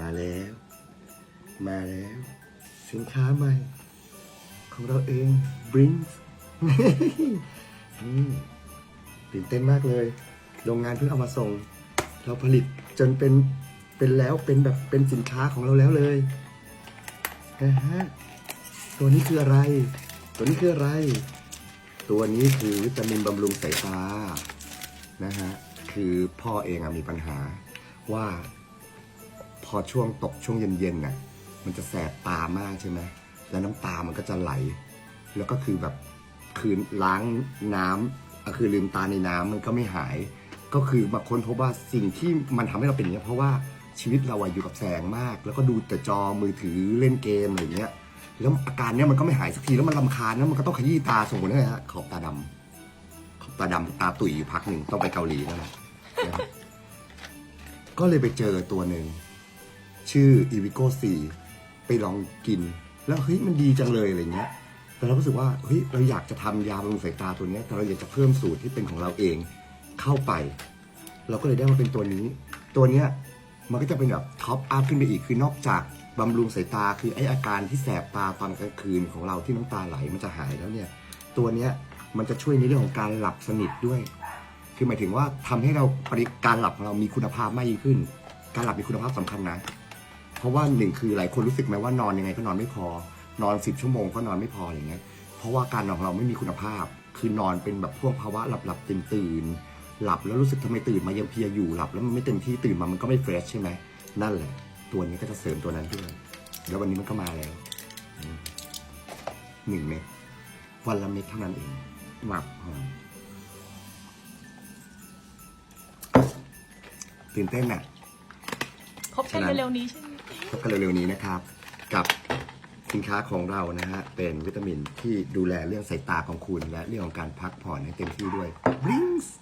มาแล้ว มาแล้ว สินค้าใหม่ ของเราเอง Brings นี่ตื่นเต้นมากเลย โรงงานเพิ่งเอามาส่ง เราผลิตจนเป็น เป็นแล้วเป็นแบบเป็นสินค้าของเราแล้วเลยนะฮะตัวนี้คืออะไร ตัวนี้คืออะไร ตัวนี้คือวิตามินบำรุงสายตานะฮะคือพ่อเองอะมีปัญหาว่า พอช่วงตกช่วงเย็นๆน่ะมันจะแสบตามากใช่ไหมแล้วน้ำตามันก็จะไหล แล้วก็คือแบบคืนล้างน้ำอะคือลืมตาในน้ำมันก็ไม่หาย ก็คือมาค้นพบว่าสิ่งที่มันทำให้เราเป็นอย่างนี้ยเพราะว่าชีวิตเราอยู่กับแสงมาก แล้วก็ดูแต่จอมือถือเล่นเกมอะไรเงี้ยแล้วอาการเนี้ยมันก็ไม่หายสักทีแล้วมันลำคาญแล้วมันก็ต้องขยี้ตาส่งผลให้ฮะขอบตาดำขอบตาดำตาตุ๋ยอยู่พักหนึ่งต้องไปเกาหลีแล้วนะนะก็เลยไปเจอตัวหนึ่ง ชื่ออีวิโกซีไปลองกิน แล้วเฮ้ยมันดีจังเลยอะไรเงี้ย แต่เรารู้สึกว่าเฮ้ยเราอยากจะทำยาบำรุงสายตาตัวนี้แต่เราอยากจะเพิ่มสูตรที่เป็นของเราเองเข้าไป เราก็เลยได้มาเป็นตัวนี้ ตัวเนี้ยมันก็จะเป็นแบบท็อปอัพขึ้นไปอีกคือนอกจากบำรุงสายตาคือไออาการที่แสบตาตอนกลางคืนของเราที่น้ำตาไหลมันจะหายแล้วเนี่ย ตัวเนี้ยมันจะช่วยในเรื่องของการหลับสนิทด้วย คือหมายถึงว่าทำให้เราปริการหลับของเรามีคุณภาพมากยิ่งขึ้น การหลับมีคุณภาพสำคัญนะ ราะว่าหนึ่งคือหลายคนรู้สึกไหมว่านอนยังไงก็นอนไม่พอ นอนสิบชั่วโมงก็นอนไม่พออย่างเงี้ย เพราะว่าการนอนของเราไม่มีคุณภาพ คือนอนเป็นแบบพวกภาวะหลับหลับตื่นตื่นหลับแล้วรู้สึกทำไมตื่นมายังเพลียอยู่หลับ แล้วมันไม่เต็มที่ตื่นมามันก็ไม่เฟรชใช่ไหมนั่นแหละ ตัวนี้ก็จะเสริมตัวนั้นด้วยแล้ววันนี้มันก็มาแล้วหนึ่งเม็ดวันละเม็ดเท่านั้นเองหมับตื่นเต้นอะ พบกันเร็วๆนี้ใช่ไหม พบกันเร็วๆนี้นะครับ กับสินค้าของเรานะฮะเป็นวิตามินที่ดูแลเรื่องสายตาของคุณ และเรื่องของการพักผ่อนให้เต็มที่ด้วยบลิงส์